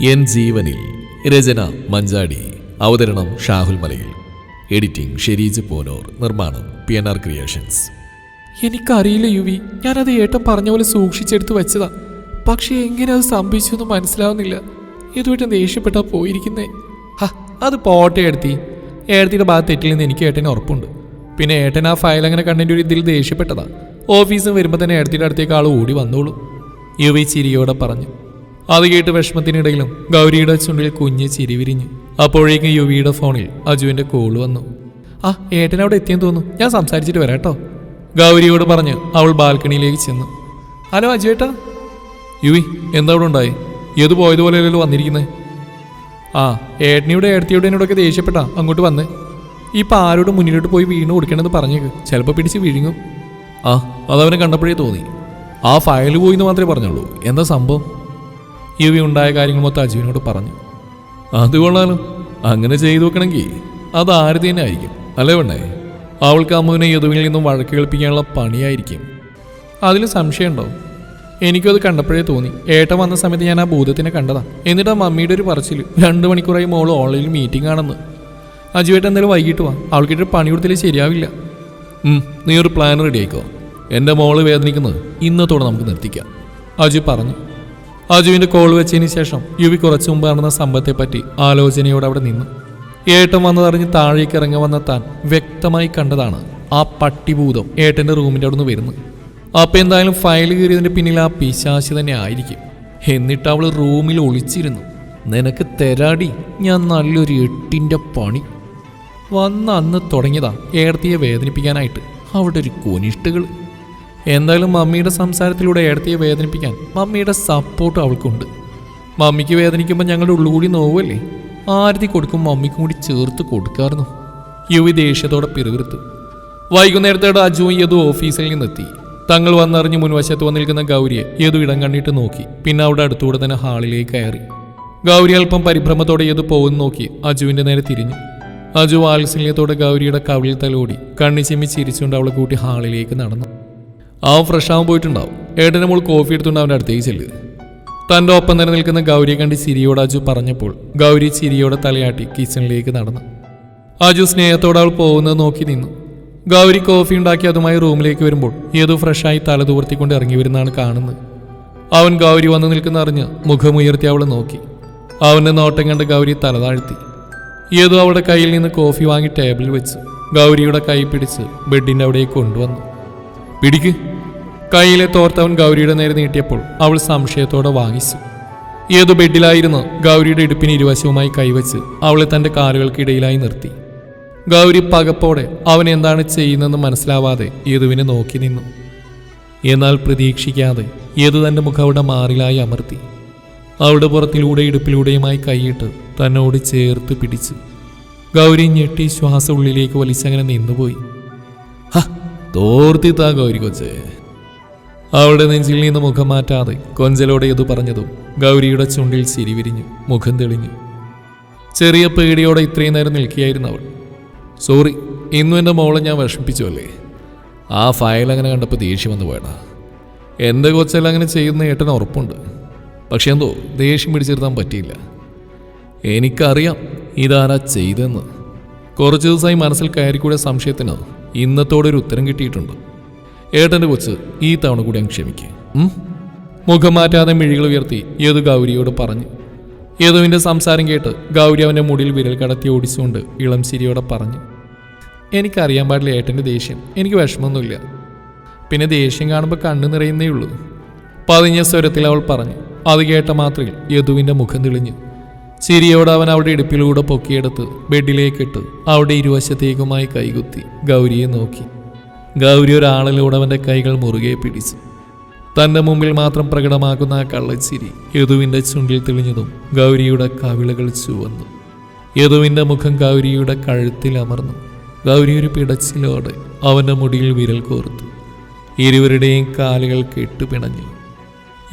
N ജീവനിൽ. രചന മഞ്ചാടി. അവതരണം Shahul Malayil. Editing Shereej പോനോർ. നിർമ്മാണം പി എൻ ആർ ക്രിയേഷൻസ്. എനിക്കറിയില്ല യുവി. ഞാനത് ഏട്ടം പറഞ്ഞ പോലെ സൂക്ഷിച്ചെടുത്ത് വെച്ചതാ. പക്ഷേ എങ്ങനെ അത് സംഭവിച്ചു എന്ന് മനസ്സിലാവുന്നില്ല. ഇതുമായിട്ട് ദേഷ്യപ്പെട്ടാ പോയിരിക്കുന്നേ. ഹ അത് പോട്ടെ എടുത്തി ഏടത്തിയുടെ ഭാഗത്ത് തെറ്റില്ലെന്ന് എനിക്ക് ഏട്ടന് ഉറപ്പുണ്ട്. പിന്നെ ഏട്ടൻ ആ ഫയൽ അങ്ങനെ കണ്ടതിന്റെ ഒരു ഇതിൽ ദേഷ്യപ്പെട്ടതാ. ഓഫീസിൽ വരുമ്പോൾ തന്നെ ഏടത്തിയുടെ അടുത്തേക്ക് ആൾ ഓടി വന്നോളൂ. യുവി ചിരിയോടെ പറഞ്ഞു. അത് കേട്ട് വിഷമത്തിനിടയിലും ഗൗരിയുടെ ചുണ്ടിൽ കുഞ്ഞ് ചിരി വിരിഞ്ഞു. അപ്പോഴേക്കും യുവിയുടെ ഫോണിൽ അജുവിന്റെ കോൾ വന്നു. ആ ഏട്ടൻ അവിടെ എത്തിയെന്ന് തോന്നുന്നു. ഞാൻ സംസാരിച്ചിട്ട് വരാട്ടോ ഗൗരിയോട് പറഞ്ഞ് അവൾ ബാൽക്കണിയിലേക്ക് ചെന്നു. ഹലോ അജു ഏട്ടാ യുവി എന്താ അവിടെ ഉണ്ടായി? ഏത് പോയതുപോലെയല്ലോ വന്നിരിക്കുന്നത് ആ ഏട്ടനിയുടെ ഏട്ടത്തിയുടെ എന്നോടൊക്കെ ദേഷ്യപ്പെട്ടാ അങ്ങോട്ട് വന്ന്. ഇപ്പം ആരോട് മുന്നിലോട്ട് പോയി വീണ് കൊടുക്കണമെന്ന് പറഞ്ഞേക്ക്. ചിലപ്പോൾ പിടിച്ച് വിഴുങ്ങും. ആ അതവനെ കണ്ടപ്പോഴേ തോന്നി. ആ ഫയൽ പോയി എന്ന് മാത്രമേ പറഞ്ഞുള്ളൂ. എന്താ സംഭവം? യുവി ഉണ്ടായ കാര്യങ്ങൾ മൊത്തം അജുവിനോട് പറഞ്ഞു. അത് കൊള്ളാലോ. അങ്ങനെ ചെയ്തു നോക്കണമെങ്കിൽ അത് ആര് തന്നെ ആയിരിക്കും. അല്ലേ വേണ്ടേ അവൾക്ക് അമ്മുവിനെ യദുവിനിൽ നിന്നും വഴക്ക് കേൾപ്പിക്കാനുള്ള പണിയായിരിക്കും. അതിൽ സംശയമുണ്ടോ? എനിക്കും അത് കണ്ടപ്പോഴേ തോന്നി. ഏട്ട വന്ന സമയത്ത് ഞാൻ ആ ഭൂതത്തിനെ കണ്ടതാ. എന്നിട്ട് ആ മമ്മിയുടെ ഒരു പറച്ചിൽ രണ്ട് മണിക്കൂറായി മോൾ ഓൺലൈനിൽ മീറ്റിംഗ് ആണെന്ന്. അജുവേട്ട എന്തായാലും വൈകിട്ട് വാ. അവൾക്കിട്ട് പണി കൊടുത്തില്ലേ ശരിയാവില്ല. നീ ഒരു പ്ലാൻ റെഡി ആയിക്കോ. എന്റെ മോൾ വേദനിക്കുന്നത് ഇന്നത്തോടെ നമുക്ക് നിർത്തിക്കാം. അജു പറഞ്ഞു. അജുവിന്റെ കോൾ വെച്ചതിന് ശേഷം യുവി കുറച്ചു മുമ്പ് നടന്ന സംഭവത്തെപ്പറ്റി ആലോചനയോടെ അവിടെ നിന്നു. ഏട്ടൻ വന്നതറിഞ്ഞ് താഴേക്ക് ഇറങ്ങി വന്ന താൻ വ്യക്തമായി കണ്ടതാണ് ആ പട്ടിഭൂതം ഏട്ടന്റെ റൂമിന്റെ അവിടെ നിന്ന് വരുന്നത്. അപ്പൊ എന്തായാലും ഫയൽ കീറിയതിന്റെ പിന്നിൽ ആ പിശാശി തന്നെ ആയിരിക്കും. എന്നിട്ട് അവൾ റൂമിൽ ഒളിച്ചിരുന്നു. നിനക്ക് തെരാടി ഞാൻ നല്ലൊരു എട്ടിന്റെ പണി. വന്ന അന്ന് തുടങ്ങിയതാ ഏടത്തിയെ വേദനിപ്പിക്കാനായിട്ട്. അവിടെ ഒരു കൊനിഷ്ടുകൾ എന്തായാലും മമ്മിയുടെ സംസാരത്തിലൂടെ ഏടത്തിയെ വേദനിപ്പിക്കാൻ മമ്മിയുടെ സപ്പോർട്ട് അവൾക്കുണ്ട്. മമ്മിക്ക് വേദനിക്കുമ്പോൾ ഞങ്ങളുടെ ഉള്ളുകൂടി നോവല്ലേ ആരതി കൊടുക്കും മമ്മിക്കും കൂടി ചേർത്ത് കൊടുക്കാറുന്നു യുവി ദേഷ്യത്തോടെ പിറുവിറുത്തു വൈകുന്നേരത്തോടെ അജുവും യദു ഓഫീസിൽ നിന്നെത്തി. തങ്ങൾ വന്നറിഞ്ഞ് മുൻവശത്ത് വന്നിരിക്കുന്ന ഗൗരിയെ യദു ഇടം കണ്ടിട്ട് നോക്കി. പിന്നെ അവിടെ അടുത്തുകൂടെ തന്നെ ഹാളിലേക്ക് കയറി. ഗൗരി അല്പം പരിഭ്രമത്തോടെ യദു പോകുന്നു നോക്കി അജുവിന്റെ നേരെ തിരിഞ്ഞു. അജു വാത്സല്യത്തോടെ ഗൗരിയുടെ കവിളിൽ തലോടി കണ്ണി ചിരിച്ചുകൊണ്ട് അവളെ കൂട്ടി ഹാളിലേക്ക് നടന്നു. അവൻ ഫ്രഷ് ആവാൻ പോയിട്ടുണ്ടാവും. ഏട്ടന്റെ മോൾ കോഫി എടുത്തുകൊണ്ട് അവന്റെ അടുത്തേക്ക് ചെല്ലുക തന്റെ ഒപ്പം തന്നെ നിൽക്കുന്ന ഗൗരിയെ കണ്ട് ചിരിയോട് അജു പറഞ്ഞപ്പോൾ ഗൗരി സിരിയോടെ തലയാട്ടി കിച്ചണിലേക്ക് നടന്നു. അജു സ്നേഹത്തോടെ അവൾ പോകുന്നത് നോക്കി നിന്നു. ഗൗരി കോഫി ഉണ്ടാക്കി അതുമായി റൂമിലേക്ക് വരുമ്പോൾ ഏതോ ഫ്രഷായി തല തൂർത്തിക്കൊണ്ട് ഇറങ്ങി വരുന്നതാണ് കാണുന്നത്. അവൻ ഗൗരി വന്ന് നിൽക്കുന്ന അറിഞ്ഞ് മുഖമുയർത്തി അവളെ നോക്കി. അവന്റെ നോട്ടം കണ്ട് ഗൗരി തല താഴ്ത്തി. ഏതോ അവളുടെ കയ്യിൽ നിന്ന് കോഫി വാങ്ങി ടേബിളിൽ വെച്ച് ഗൗരിയുടെ കൈ പിടിച്ച് ബെഡിന്റെ അവിടേക്ക് കൊണ്ടുവന്നു. പിടിക്ക്. കയ്യിലെ തോർത്തവൻ ഗൗരിയുടെ നേരെ നീട്ടിയപ്പോൾ അവൾ സംശയത്തോടെ വാങ്ങിച്ചു. ഏതു ബെഡിലായിരുന്നു ഗൗരിയുടെ ഇടുപ്പിന് ഇരുവശവുമായി കൈവച്ച് അവളെ തന്റെ കാലുകൾക്കിടയിലായി നിർത്തി. ഗൗരി പകപ്പോടെ അവൻ എന്താണ് ചെയ്യുന്നതെന്ന് മനസ്സിലാവാതെ യദുവിനെ നോക്കി നിന്നു. എന്നാൽ പ്രതീക്ഷിക്കാതെ യദു തന്റെ മുഖം അവിടെ മാറിലായി അമർത്തി. അവളുടെ പുറത്തിലൂടെ ഇടുപ്പിലൂടെയുമായി കൈയിട്ട് തന്നോട് ചേർത്ത് പിടിച്ചു. ഗൗരി ഞെട്ടി ശ്വാസ ഉള്ളിലേക്ക് വലിച്ചങ്ങനെ നിന്നുപോയി. ഹ, തോർത്തി താ ഗൗരി കൊച്ചേ. അവളുടെ നെഞ്ചിൽ നിന്ന് മുഖം മാറ്റാതെ കൊഞ്ചലോടെ ഇത് പറഞ്ഞതും ഗൗരിയുടെ ചുണ്ടിൽ ചിരി വിരിഞ്ഞു മുഖം തെളിഞ്ഞു. ചെറിയ പേടിയോടെ ഇത്രയും നേരം നിൽക്കുകയായിരുന്നു അവൾ. സോറി ഇന്നും എന്റെ മോളെ ഞാൻ വിഷമിപ്പിച്ചു അല്ലേ? ആ ഫയൽ അങ്ങനെ കണ്ടപ്പോൾ ദേഷ്യം വന്നു പോയടാ. എന്റെ കൊച്ചെല്ലാം അങ്ങനെ ചെയ്യുന്ന ഏട്ടന് ഉറപ്പുണ്ട്. പക്ഷെ എന്തോ ദേഷ്യം പിടിച്ചിരുത്താൻ പറ്റിയില്ല. എനിക്കറിയാം ഇതാരാ ചെയ്തെന്ന് കുറച്ച് ദിവസമായി മനസ്സിൽ കയറിക്കൂടെ സംശയത്തിന് ഇന്നത്തോടെ ഒരു ഉത്തരം കിട്ടിയിട്ടുണ്ട്. ഏട്ടന്റെ കൊച്ച് ഈ തവണ കൂടി അങ്ങ് ക്ഷമിക്കുക മുഖം മാറ്റാതെ മിഴികൾ ഉയർത്തി യദു ഗൗരിയോട് പറഞ്ഞു. യദുവിന്റെ സംസാരം കേട്ട് ഗൗരി അവന്റെ മുടിയിൽ വിരൽ കടത്തി ഓടിച്ചുകൊണ്ട് ഇളം ചിരിയോടെ പറഞ്ഞു. എനിക്കറിയാൻ പാടില്ല ഏട്ടന്റെ ദേഷ്യം. എനിക്ക് വിഷമമൊന്നുമില്ല. പിന്നെ ദേഷ്യം കാണുമ്പോൾ കണ്ണു നിറയുന്നേ ഉള്ളൂ. പതിഞ്ഞ സ്വരത്തിൽ അവൾ പറഞ്ഞു. അത് കേട്ട മാത്രയിൽ യദുവിന്റെ മുഖം തെളിഞ്ഞു. ചിരിയോടെ അവൻ അവിടെ ഇടുപ്പിലൂടെ പൊക്കിയെടുത്ത് ബെഡിലേക്കിട്ട് അവിടെ ഇരുവശത്തേക്കുമായി കൈകുത്തി ഗൗരിയെ നോക്കി. ഗൗരി ഒരാളിലൂടെ അവന്റെ കൈകൾ മുറുകെ പിടിച്ചു. തന്റെ മുമ്പിൽ മാത്രം പ്രകടമാക്കുന്ന ആ കള്ളച്ചിരി യദുവിന്റെ ചുണ്ടിൽ തെളിഞ്ഞതും ഗൗരിയുടെ കവിളകൾ ചുവന്നു. യദുവിന്റെ മുഖം ഗൗരിയുടെ കഴുത്തിൽ അമർന്നു. ഗൗരി ഒരു പിടച്ചിലോടെ അവന്റെ മുടിയിൽ വിരൽ കോർത്തു. ഇരുവരുടെയും കാലുകൾ കെട്ടുപിണഞ്ഞു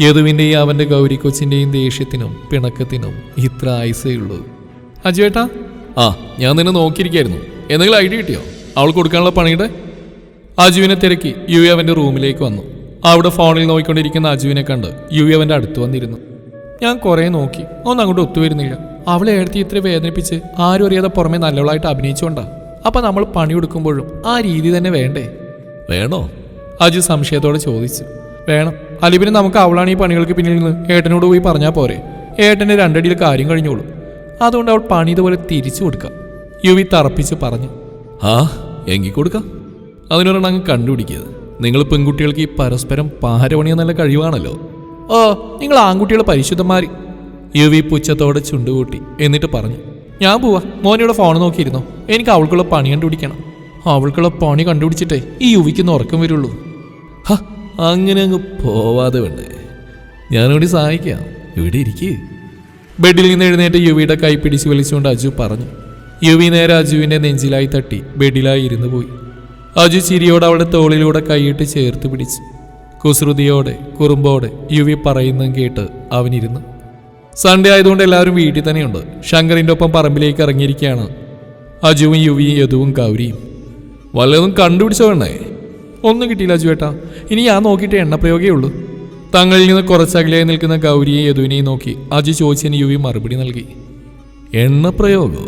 യദുവിന്റെയും അവന്റെ ഗൗരി കൊച്ചിന്റെയും ദേഷ്യത്തിനും പിണക്കത്തിനും ഇത്ര ആയുസേയുള്ളൂ അജേട്ടാ ആ ഞാൻ നിന്നെ നോക്കിയിരിക്കായിരുന്നു. എന്തെങ്കിലും ഐഡിയ കിട്ടിയോ? അവൾ കൊടുക്കാനുള്ള പണിയുടെ അജുവിനെ തിരക്കി യു അവന്റെ റൂമിലേക്ക് വന്നു. അവിടെ ഫോണിൽ നോക്കിക്കൊണ്ടിരിക്കുന്ന അജുവിനെ കണ്ട് യു അവന്റെ അടുത്ത് വന്നിരുന്നു. ഞാൻ കുറേ നോക്കി ഒന്നും അങ്ങോട്ട് ഒത്തുവരുന്നില്ല. അവളെ എഴുത്തി ഇത്ര വേദനിപ്പിച്ച് ആരും അറിയാതെ പുറമെ നല്ലവളായിട്ട് അഭിനയിച്ചുകൊണ്ടാ അപ്പൊ നമ്മൾ പണിയെടുക്കുമ്പോഴും ആ രീതി തന്നെ വേണ്ടേ? വേണോ? അജു സംശയത്തോടെ ചോദിച്ചു. വേണം. അലിബിന് നമുക്ക് അവളാണ് ഈ പണികൾക്ക് പിന്നിൽ നിന്ന് ഏട്ടനോട് പോയി പറഞ്ഞാൽ പോരെ. ഏട്ടന്റെ രണ്ടടിയിൽ കാര്യം കഴിഞ്ഞോളൂ. അതുകൊണ്ട് അവൾ പണി ഇതുപോലെ തിരിച്ചു കൊടുക്കാം. യുവി തറപ്പിച്ച് പറഞ്ഞു. ആ എങ്കിൽ കൊടുക്കാം. അതിനൊരെണ്ണം അങ്ങ് കണ്ടുപിടിക്കുക നിങ്ങൾ പെൺകുട്ടികൾക്ക് ഈ പരസ്പരം പാരപണിയ നല്ല കഴിവാണല്ലോ. ഓ നിങ്ങൾ ആൺകുട്ടികൾ പരിശുദ്ധന്മാർ യുവി പുച്ഛത്തോടെ ചുണ്ടുകൂട്ടി. എന്നിട്ട് പറഞ്ഞു ഞാൻ പോവാ. മോനിയുടെ ഫോൺ നോക്കിയിരുന്നു? എനിക്ക് അവൾക്കുള്ള പണി കണ്ടുപിടിക്കണം. അവൾക്കുള്ള പണി കണ്ടുപിടിച്ചിട്ടേ ഈ യുവിക്കൊന്ന് ഉറക്കം വരുള്ളൂ. ഹ അങ്ങനെ അങ്ങ് പോവാതെ വേണ്ടേ. ഞാനിവിടെ സഹായിക്കാം. ഇവിടെ ഇരിക്കേ. ബെഡിൽ നിന്ന് എഴുന്നേറ്റ് യുവിയുടെ കൈ പിടിച്ചു വലിച്ചുകൊണ്ട് അജു പറഞ്ഞു. യുവി നേരെ അജുവിന്റെ നെഞ്ചിലായി തട്ടി ബെഡിലായി ഇരുന്നു പോയി. അജു ചിരിയോടെ അവളുടെ തോളിലൂടെ കൈയിട്ട് ചേർത്ത് പിടിച്ചു. കുസൃതിയോടെ കുറുമ്പോടെ യുവി പറയുന്നതും കേട്ട് അവനിരുന്നു. സൺഡേ ആയതുകൊണ്ട് എല്ലാവരും വീട്ടിൽ തന്നെയുണ്ട്. ശങ്കറിന്റെ ഒപ്പം പറമ്പിലേക്ക് ഇറങ്ങിയിരിക്കുകയാണ് അജുവും യുവിയും യദുവും കൗരിയും വല്ലതും കണ്ടുപിടിച്ചോ വേണ്ടേ ഒന്നും കിട്ടിയില്ല അജു ഏട്ടാ. ഇനി ഞാൻ നോക്കിയിട്ട് എണ്ണപ്രയോഗേ ഉള്ളൂ. തങ്ങളിൽ നിന്ന് കുറച്ചകലെയായി നിൽക്കുന്ന ഗൗരിയെയും യദുവിനെയും നോക്കി അജു ചോദിച്ചതിന് യുവി മറുപടി നൽകി. എണ്ണപ്രയോഗോ?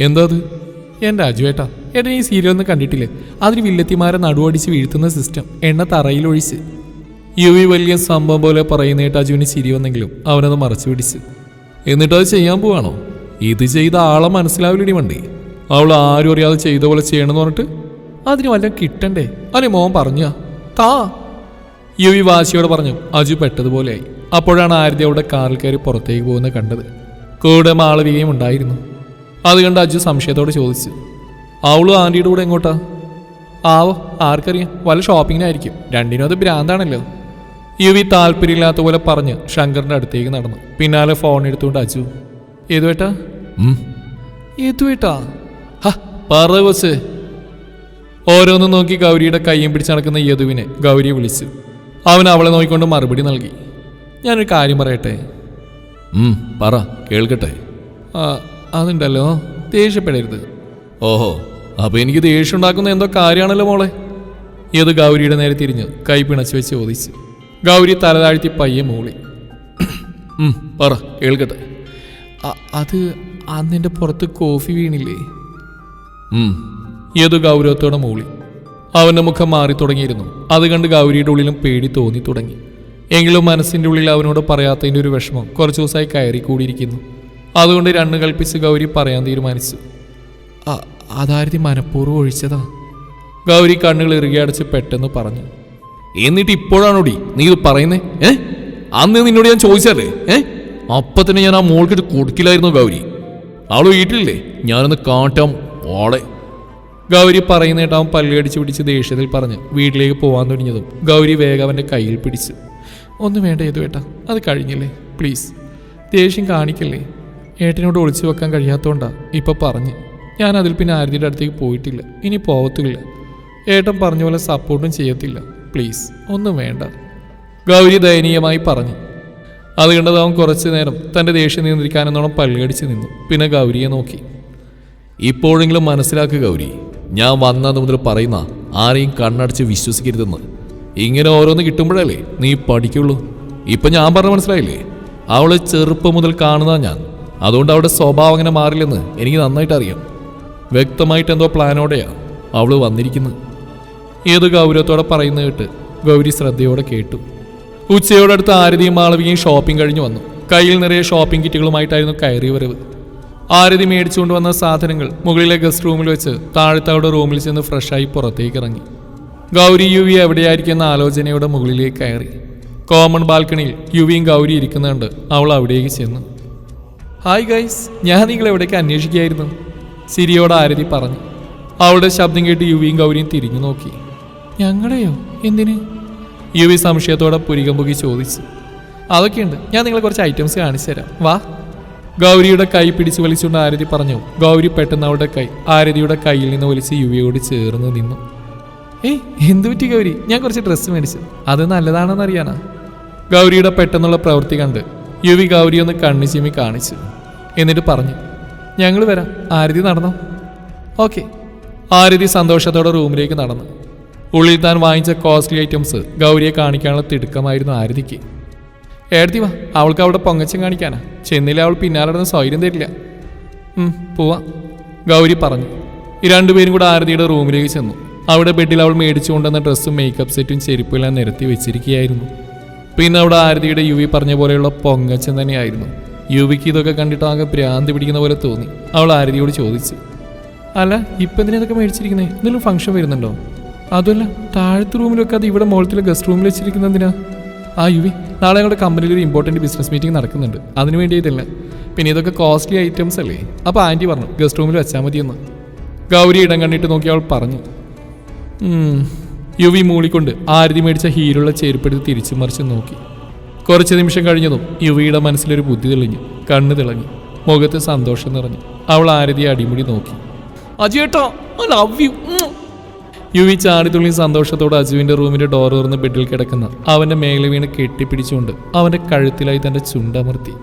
എന്താ അത്? എന്റെ അജു ഏട്ടാ. ഏട്ടൻ ഈ സീരിയൽ ഒന്നും കണ്ടിട്ടില്ലേ? അതിന് വില്ലത്തിമാരെ നടുവടിച്ച് വീഴ്ത്തുന്ന സിസ്റ്റം എണ്ണ തറയിലൊഴിച്ച്. യുവി വലിയ സംഭവം പോലെ പറയുന്നേട്ട് അജുവിന് ചിരി വന്നെങ്കിലും അവനത് മറച്ചു പിടിച്ച്. എന്നിട്ടത് ചെയ്യാൻ പോവാണോ? ഇത് ചെയ്ത ആളെ മനസ്സിലാവില്ലടി വണ്ടി. അവൾ ആരും അറിയാതെ ചെയ്ത പോലെ ചെയ്യണമെന്ന് പറഞ്ഞിട്ട്? അതിന് വല്ല കിട്ടണ്ടേ? അല്ലെ മോൻ പറഞ്ഞ? താ. യുവി വാശിയോട് പറഞ്ഞു അജു പെട്ടതുപോലെയായി അപ്പോഴാണ് ആരതി അവിടെ കാറിൽ കയറി പുറത്തേക്ക് പോകുന്നത് കണ്ടത്. കൂടെ മാളവികയും ഉണ്ടായിരുന്നു. അത് കണ്ട് അജു സംശയത്തോടെ ചോദിച്ചു അവളും ആന്റിയുടെ കൂടെ എങ്ങോട്ടാ? ആവോ ആർക്കറിയാം. വല്ല ഷോപ്പിങ്ങിനായിരിക്കും. രണ്ടിനും അത് ഭ്രാന്താണല്ലോ. യുവി താല്പര്യമില്ലാത്ത പോലെ പറഞ്ഞ് ശങ്കറിന്റെ അടുത്തേക്ക് നടന്നു. പിന്നാലെ ഫോൺ എടുത്തുകൊണ്ട് അച്ചു ഏതുവേട്ടാ വേട്ടാ ഏതുവേട്ടാ ഹ പറ കൊച്ച് ഓരോന്നും നോക്കി ഗൗരിയുടെ കയ്യും പിടിച്ച് നടക്കുന്ന യദുവിനെ ഗൗരി വിളിച്ചു. അവൻ അവളെ നോക്കിക്കൊണ്ട് മറുപടി നൽകി. ഞാനൊരു കാര്യം പറയട്ടെ? പറ കേൾക്കട്ടെ. അതുണ്ടല്ലോ. ദേഷ്യപ്പെടരുത്. ഓഹോ അപ്പൊ എനിക്ക് ദേഷ്യം ഉണ്ടാക്കുന്ന എന്തോ കാര്യമാണല്ലോ മോളെ. ഏത് ഗൗരിയുടെ നേരെ തിരിഞ്ഞ് കൈ പിണച്ചു വെച്ച് ചോദിച്ചു. ഗൗരി തലതാഴ്ത്തി പയ്യെ മൂളി. പറ കേൾക്കട്ടെ. "അ- അത് അന്നെന്റെ പുറത്ത് കോഫി വീണില്ലേ? ഏതു ഗൗരവത്തോടെ മൂളി. അവന്റെ മുഖം മാറി തുടങ്ങിയിരുന്നു. അത് കണ്ട് ഗൗരിയുടെ ഉള്ളിലും പേടി തോന്നി തുടങ്ങി. എങ്കിലും മനസ്സിന്റെ ഉള്ളിൽ അവനോട് പറയാത്തതിന്റെ ഒരു വിഷമം കുറച്ചു ദിവസമായി കയറി കൂടിയിരിക്കുന്നു അതുകൊണ്ട് രണ്ട് കൽപ്പിച്ച് ഗൗരി പറയാൻ തീരുമാനിച്ചു. "അ- അതാരതി മനഃപൂർവം ഒഴിച്ചതാ? ഗൗരി കണ്ണുകൾ ഇറുകിയടച്ച് പെട്ടെന്ന് പറഞ്ഞു. എന്നിട്ട് ഇപ്പോഴാണോടി നീ ഇത് പറയുന്നേ? ഏ? അന്ന് നിന്നോട് ഞാൻ ചോദിച്ചല്ലേ ഏ? അപ്പൊ തന്നെ ഞാൻ ആ മോൾക്കിട്ട് കൊടുക്കില്ലായിരുന്നു ഗൗരി. അവൾ വീട്ടിലില്ലേ? ഞാനൊന്ന് കാട്ടാം ഓളെ ഗൗരി പറയുന്നേട്ടാവൻ പല്ലുകടിച്ച് പിടിച്ച് ദേഷ്യത്തിൽ പറഞ്ഞ് വീട്ടിലേക്ക് പോകാൻ തുടങ്ങിയതും ഗൗരി വേഗം അവന്റെ കയ്യിൽ പിടിച്ച്. ഒന്നും വേണ്ട ഏതു ഏട്ടാ അത് കഴിഞ്ഞില്ലേ? പ്ലീസ്. ദേഷ്യം കാണിക്കല്ലേ? ഏട്ടനോട് ഒളിച്ചു വെക്കാൻ കഴിയാത്തതുകൊണ്ടാണ് ഇപ്പൊ പറഞ്ഞ്. ഞാൻ അതിൽ പിന്നെ ആരതിയുടെ അടുത്തേക്ക് പോയിട്ടില്ല. ഇനി പോകത്തില്ല ഏട്ടൻ പറഞ്ഞ പോലെ സപ്പോർട്ടും ചെയ്യത്തില്ല. പ്ലീസ് ഒന്നും വേണ്ട. ഗൗരി ദയനീയമായി പറഞ്ഞു. അത് കണ്ടത് അവൻ കുറച്ചു നേരം തന്റെ ദേഷ്യം നിയന്ത്രിക്കാനെന്നോണം പല്ലുകടിച്ച് നിന്നു. പിന്നെ ഗൗരിയെ നോക്കി. ഇപ്പോഴെങ്കിലും മനസ്സിലാക്കുക ഗൗരി ഞാൻ വന്നത് മുതൽ പറയുന്ന ആരെയും കണ്ണടച്ച് വിശ്വസിക്കരുതെന്ന്. ഇങ്ങനെ ഓരോന്ന് കിട്ടുമ്പോഴല്ലേ നീ പഠിക്കുള്ളൂ. ഇപ്പം ഞാൻ പറഞ്ഞ മനസ്സിലായില്ലേ? അവൾ ചെറുപ്പം മുതൽ കാണുന്ന ഞാൻ. അതുകൊണ്ട് അവളുടെ സ്വഭാവം അങ്ങനെ മാറില്ലെന്ന് എനിക്ക് നന്നായിട്ട് അറിയാം വ്യക്തമായിട്ട് എന്തോ പ്ലാനോടെയാ അവൾ വന്നിരിക്കുന്നത്. ഏത് ഗൗരവത്തോടെ പറയുന്നത് കേട്ട് ഗൗരി ശ്രദ്ധയോടെ കേട്ടു. ഉച്ചയോടടുത്ത് ആരതിയും മാളവിയും ഷോപ്പിംഗ് കഴിഞ്ഞു വന്നു. കയ്യിൽ നിറയെ ഷോപ്പിംഗ് കിറ്റുകളുമായിട്ടായിരുന്നു കയറി വരവ്. ആരതി മേടിച്ചുകൊണ്ട് വന്ന സാധനങ്ങൾ മുകളിലെ ഗസ്റ്റ് റൂമിൽ വെച്ച് താഴത്തെ അവിടെ റൂമിൽ ചെന്ന് ഫ്രഷായി പുറത്തേക്ക് ഇറങ്ങി. ഗൗരി യുവി എവിടെയായിരിക്കുന്ന ആലോചനയോടെ മുകളിലേക്ക് കയറി. കോമൺ ബാൽക്കണിയിൽ യുവിയും ഗൗരി ഇരിക്കുന്നുണ്ട്. അവൾ അവിടേക്ക് ചെന്നു. ഹായ് ഗൈസ് ഞാൻ നിങ്ങൾ എവിടേക്ക് അന്വേഷിക്കുകയായിരുന്നു. സിരിയോട് ആരതി പറഞ്ഞു. അവളുടെ ശബ്ദം കേട്ട് യുവിയും ഗൗരിയും തിരിഞ്ഞു നോക്കി. ഞങ്ങളെയോ? എന്തിന്? യുവി സംശയത്തോടെ പുരികം പൊക്കി ചോദിച്ചു. അതൊക്കെയുണ്ട്. ഞാൻ നിങ്ങളെ കുറച്ച് ഐറ്റംസ് കാണിച്ചു തരാം. വാ. ഗൗരിയുടെ കൈ പിടിച്ചു വലിച്ചുകൊണ്ട് ആരതി പറഞ്ഞു. ഗൗരി പെട്ടെന്ന് അവളുടെ കൈ ആരതിയുടെ കയ്യിൽ നിന്ന് വലിച്ച് യുവിയോട് ചേർന്ന് നിന്നു. ഏയ് എന്തു പറ്റി ഗൗരി? ഞാൻ കുറച്ച് ഡ്രസ്സ് മേടിച്ചു. അത് നല്ലതാണെന്ന് അറിയാനാ ഗൗരിയുടെ പെട്ടെന്നുള്ള പ്രവൃത്തി കണ്ട് യുവി ഗൗരി ഒന്ന് കണ്ണു ചിമ്മി കാണിച്ചു. എന്നിട്ട് പറഞ്ഞു. ഞങ്ങൾ വരാം. ആരതി നടന്നോ? ഓക്കെ. ആരതി സന്തോഷത്തോടെ റൂമിലേക്ക് നടന്നു. ഉള്ളിൽ താൻ വാങ്ങിച്ച കോസ്റ്റ്ലി ഐറ്റംസ് ഗൗരിയെ കാണിക്കാനുള്ള തിടുക്കമായിരുന്നു ആരതിക്ക്. ഏടത്തി വാ അവൾക്ക് അവിടെ പൊങ്ങച്ചം കാണിക്കാനാ. ചെന്നില്ല അവൾ പിന്നാലെ നടന്ന് സ്വൈര്യം തരില്ല. പോവാ. ഗൗരി പറഞ്ഞു. രണ്ടുപേരും കൂടെ ആരതിയുടെ റൂമിലേക്ക് ചെന്നു. അവിടെ ബെഡിൽ അവൾ മേടിച്ചു കൊണ്ടുവന്ന ഡ്രസ്സും മേക്കപ്പ് സെറ്റും ചെരുപ്പുമെല്ലാം നിരത്തി വെച്ചിരിക്കുകയായിരുന്നു. പിന്നെ അവിടെ ആരതിയുടെ യുവി പറഞ്ഞ പോലെയുള്ള പൊങ്ങച്ചം തന്നെയായിരുന്നു. യുവിക്ക് ഇതൊക്കെ കണ്ടിട്ട് ആകെ ഭ്രാന്തി പിടിക്കുന്ന പോലെ തോന്നി. അവൾ ആരതിയോട് ചോദിച്ചു അല്ല ഇപ്പം എന്തിനാ ഇതൊക്കെ മേടിച്ചിരിക്കുന്നത് എന്തെങ്കിലും ഫംഗ്ഷൻ വരുന്നുണ്ടോ? അതുമല്ല താഴത്തെ റൂമിലൊക്കെ അത് ഇവിടെ മുകളിലെ ഗസ്റ്റ് റൂമിൽ വെച്ചിരിക്കുന്നത് എന്തിനാ? ആ യുവി നാളെ ഞങ്ങളുടെ കമ്പനിയിൽ ഒരു ഇമ്പോർട്ടന്റ് ബിസിനസ് മീറ്റിംഗ് നടക്കുന്നുണ്ട്. അതിന് വേണ്ടി ഇതല്ല പിന്നെ ഇതൊക്കെ കോസ്റ്റ്ലി ഐറ്റംസ് അല്ലേ? അപ്പോൾ ആന്റി പറഞ്ഞു ഗസ്റ്റ് റൂമിൽ വെച്ചാൽ മതിയെന്ന്. ഗൗരി ഇടം കണ്ടിട്ട് നോക്കി അവൾ പറഞ്ഞു. യുവി മൂളിക്കൊണ്ട് ആരതി മേടിച്ച ഹീലുള്ള ചെരുപ്പെടുത്ത് തിരിച്ചു മറിച്ച് നോക്കി. കുറച്ച് നിമിഷം കഴിഞ്ഞതും യുവിയുടെ മനസ്സിലൊരു ബുദ്ധി തെളിഞ്ഞു കണ്ണു തിളങ്ങി മുഖത്ത് സന്തോഷം നിറഞ്ഞു. അവൾ ആരതി അടിമുടി നോക്കി. അജുവേട്ടോ ലവ് യു യുവി ചാടിത്തുള്ളി സന്തോഷത്തോടെ അജുവിന്റെ റൂമിന്റെ ഡോർ തുറന്ന് ബെഡിൽ കിടക്കുന്ന അവന്റെ മേലെ വീണ് കെട്ടിപ്പിടിച്ചുകൊണ്ട് അവന്റെ കഴുത്തിലായി തന്റെ ചുണ്ടമർത്തി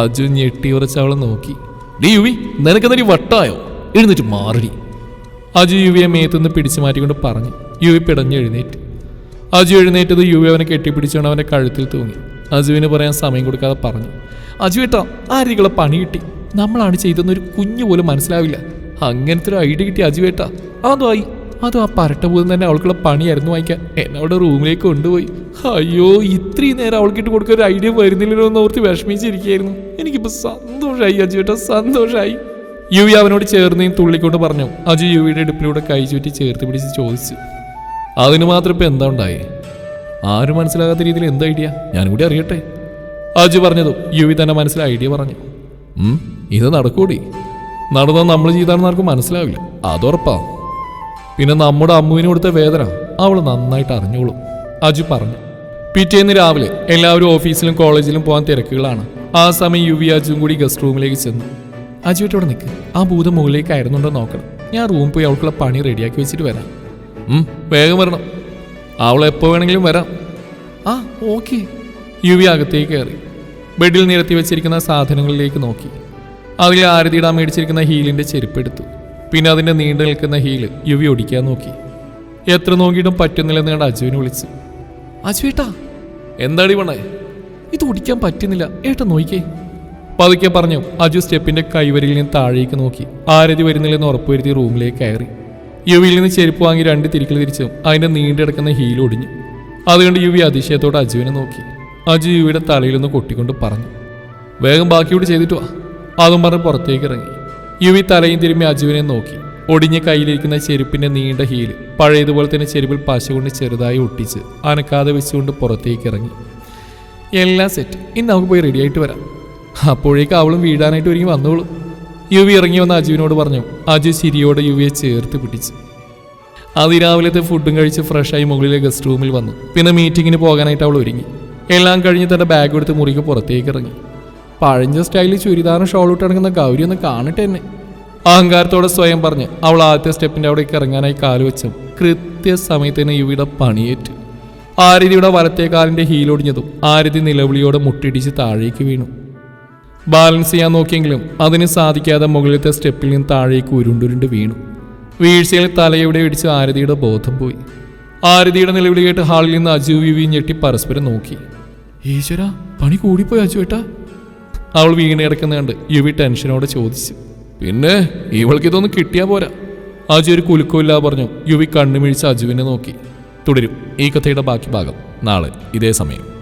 അജു ഞെട്ടി ഉറച്ച് അവളെ നോക്കി. ഡി യുവി നിനക്ക് നീ വട്ടായോ? എഴുന്നേറ്റ് മാറി അജു യുവിയെ മേത്തുനിന്ന് പിടിച്ചു മാറ്റിക്കൊണ്ട് പറഞ്ഞു. യുവി പിടഞ്ഞെഴുന്നേറ്റ് അജു എഴുന്നേറ്റത് യുവി അവനെ കെട്ടിപ്പിടിച്ചുകൊണ്ട് അവന്റെ കഴുത്തിൽ തൂങ്ങി. അജുവിന് പറയാൻ സമയം കൊടുക്കാതെ പറഞ്ഞു അജു ഏട്ടാ ആരികളെ പണി കിട്ടി. നമ്മളാണ് ചെയ്തതെന്ന് ഒരു കുഞ്ഞു പോലും മനസ്സിലാവില്ല. അങ്ങനത്തെ ഒരു ഐഡിയ കിട്ടി അജു അതുമായി അതും ആ പരട്ടഭൂതം തന്നെ അവൾക്കുള്ള പണിയായിരുന്നു വാങ്ങിക്കാൻ. എന്നെ അവിടെ റൂമിലേക്ക് കൊണ്ടുപോയി. അയ്യോ ഇത്രയും നേരം അവൾക്കിട്ട് കൊടുക്കാൻ ഒരു ഐഡിയ വരുന്നില്ലല്ലോ എന്ന് ഓർത്ത് വിഷമിച്ചിരിക്കുകയായിരുന്നു. എനിക്കിപ്പോ സന്തോഷമായി അജു ഏട്ടാ സന്തോഷമായി യുവി അവനോട് ചേർന്നേയും തുള്ളിക്കൊണ്ട് പറഞ്ഞു. അജു യുവിയുടെ ഇടുപ്പിലൂടെ കൈ ചുറ്റി ചേർത്ത് പിടിച്ച് ചോദിച്ചു അതിന് മാത്രം ഇപ്പം എന്താ ഉണ്ടായേ? ആരും മനസ്സിലാകാത്ത രീതിയിൽ എന്ത് ഐഡിയ ഞാനും കൂടി അറിയട്ടെ. അജു പറഞ്ഞതും യുവി തന്നെ മനസ്സിൽ ഐഡിയ പറഞ്ഞു. ഇത് നടക്കൂടി. നടന്ന നമ്മൾ ചെയ്താണെന്ന് ആർക്കും മനസ്സിലാവില്ല. അതുറപ്പാ പിന്നെ നമ്മുടെ അമ്മുവിന് കൊടുത്ത വേദന അവൾ നന്നായിട്ട് അറിഞ്ഞോളും. അജു പറഞ്ഞു. പിറ്റേന്ന് രാവിലെ എല്ലാവരും ഓഫീസിലും കോളേജിലും പോകാൻ തിരക്കുകളാണ്. ആ സമയം യുവി അജുവും കൂടി ഗസ്റ്റ് റൂമിലേക്ക് ചെന്നു. അജുവിട്ട് അവിടെ നിൽക്ക് ആ ഭൂതം മുകളിലേക്ക് ആയിരുന്നുണ്ടോ നോക്കണം. ഞാൻ റൂം പോയി അവൾക്കുള്ള പണി റെഡിയാക്കി വെച്ചിട്ട് വരാം. വേഗം വരണം. അവൾ എപ്പോൾ വേണമെങ്കിലും വരാം. ആ ഓക്കെ. യുവി അകത്തേക്ക് കയറി. ബെഡിൽ നിരത്തി വെച്ചിരിക്കുന്ന സാധനങ്ങളിലേക്ക് നോക്കി. അതിൽ ആരതിയിടാൻ മേടിച്ചിരിക്കുന്ന ഹീലിന്റെ ചെരുപ്പെടുത്തു പിന്നെ അതിന്റെ നീണ്ടു നിൽക്കുന്ന ഹീൽ യുവി ഒടിക്കാൻ നോക്കി. എത്ര നോക്കിയിട്ടും പറ്റുന്നില്ലെന്ന് കണ്ട് അജുവിനെ വിളിച്ചു. അജുവേട്ടാ എന്താടി പണേ ഇത് ഒടിക്കാൻ പറ്റുന്നില്ല. ഏട്ടാ നോക്കിക്കേ പതുക്കെ പറഞ്ഞു അജു സ്റ്റെപ്പിന്റെ കൈവരിയിൽ നിന്ന് താഴേക്ക് നോക്കി. ആരതി വരുന്നില്ലെന്ന് ഉറപ്പുവരുത്തി റൂമിലേക്ക് കയറി. യുവിയിൽ നിന്ന് ചെരുപ്പ് വാങ്ങി രണ്ട് തിരിക്കൽ തിരിച്ചും അതിന്റെ നീണ്ടു ഹീൽ ഒടിഞ്ഞു. അതുകൊണ്ട് യുവി അതിശയത്തോടെ അജുവിനെ നോക്കി. അജു യുവിയുടെ തലയിൽ നിന്ന് കൊട്ടിക്കൊണ്ട് പറഞ്ഞു വേഗം ബാക്കിയോട് ചെയ്തിട്ട് വാ. അതും പറഞ്ഞ് പുറത്തേക്ക് ഇറങ്ങി. യുവി തലയും തിരുമ്മി അജുവിനെ നോക്കി. ഒടിഞ്ഞ കയ്യിലിരിക്കുന്ന ചെരുപ്പിന്റെ നീണ്ട ഹീൽ പഴയതുപോലെ തന്നെ ചെരുപ്പിൽ പശ കൊണ്ട് ചെറുതായി ഒട്ടിച്ച് അനക്കാതെ വെച്ചുകൊണ്ട് പുറത്തേക്ക് ഇറങ്ങി. എല്ലാം സെറ്റ് ഇനി നമുക്ക് പോയി റെഡിയായിട്ട് വരാം. അപ്പോഴേക്ക് അവളും വീടാനായിട്ട് ഒരുങ്ങി വന്നോളൂ. യുവി ഇറങ്ങി വന്ന അജുവിനോട് പറഞ്ഞു അജു ചിരിയോടെ യുവിയെ ചേർത്ത് പിടിച്ചു. അതിരാവിലത്തെ ഫുഡും കഴിച്ച് ഫ്രഷായി മുകളിലെ ഗസ്റ്റ് റൂമിൽ വന്നു. പിന്നെ മീറ്റിങ്ങിന് പോകാനായിട്ട് അവൾ ഒരുങ്ങി. എല്ലാം കഴിഞ്ഞ് തന്റെ ബാഗ് എടുത്ത് മുറിക്ക് പുറത്തേക്ക് ഇറങ്ങി. പഴഞ്ഞ സ്റ്റൈലിൽ ചുരിദാറും ഷോളിട്ട് ഇറങ്ങുന്ന ഗൗരി ഒന്ന് കാണട്ടെ എന്നെ. അഹങ്കാരത്തോടെ സ്വയം പറഞ്ഞ് അവൾ ആദ്യത്തെ സ്റ്റെപ്പിന്റെ അവിടേക്ക് ഇറങ്ങാനായി കാൽ കാലുവെച്ചും കൃത്യസമയത്ത് തന്നെ യുവിയുടെ പണിയേറ്റു. ആരതിയുടെ വലത്തെ കാലിന്റെ ഹീലൊടിഞ്ഞതും ആരതി നിലവിളിയോടെ മുട്ടിടിച്ച് താഴേക്ക് വീണു. ബാലൻസ് ചെയ്യാൻ നോക്കിയെങ്കിലും അതിന് സാധിക്കാതെ മുകളിലത്തെ സ്റ്റെപ്പിൽ നിന്ന് താഴേക്ക് ഉരുണ്ടുരുണ്ട് വീണു. വീഴ്ചയിൽ തലയുടെ ഇടിച്ച് ആരതിയുടെ ബോധം പോയി. ആരതിയുടെ നിലവിളി കേട്ട് ഹാളിൽ നിന്ന് അജു വിവി ഞെട്ടി പരസ്പരം നോക്കി. ഈശ്വര പണി കൂടിപ്പോയി അജു ഏട്ടാ. അവൾ വീണ് കിടക്കുന്ന കണ്ട് യുവി ടെൻഷനോടെ ചോദിച്ചു. പിന്നെ ഇവൾക്ക് ഇതൊന്നും കിട്ടിയാ പോരാ. അജു ഒരു കുലുക്കമില്ല പറഞ്ഞു. യുവി കണ്ണുമിഴിച്ച് അജുവിനെ നോക്കി. തുടരും ഈ കഥയുടെ ബാക്കി ഭാഗം നാളെ ഇതേ സമയം.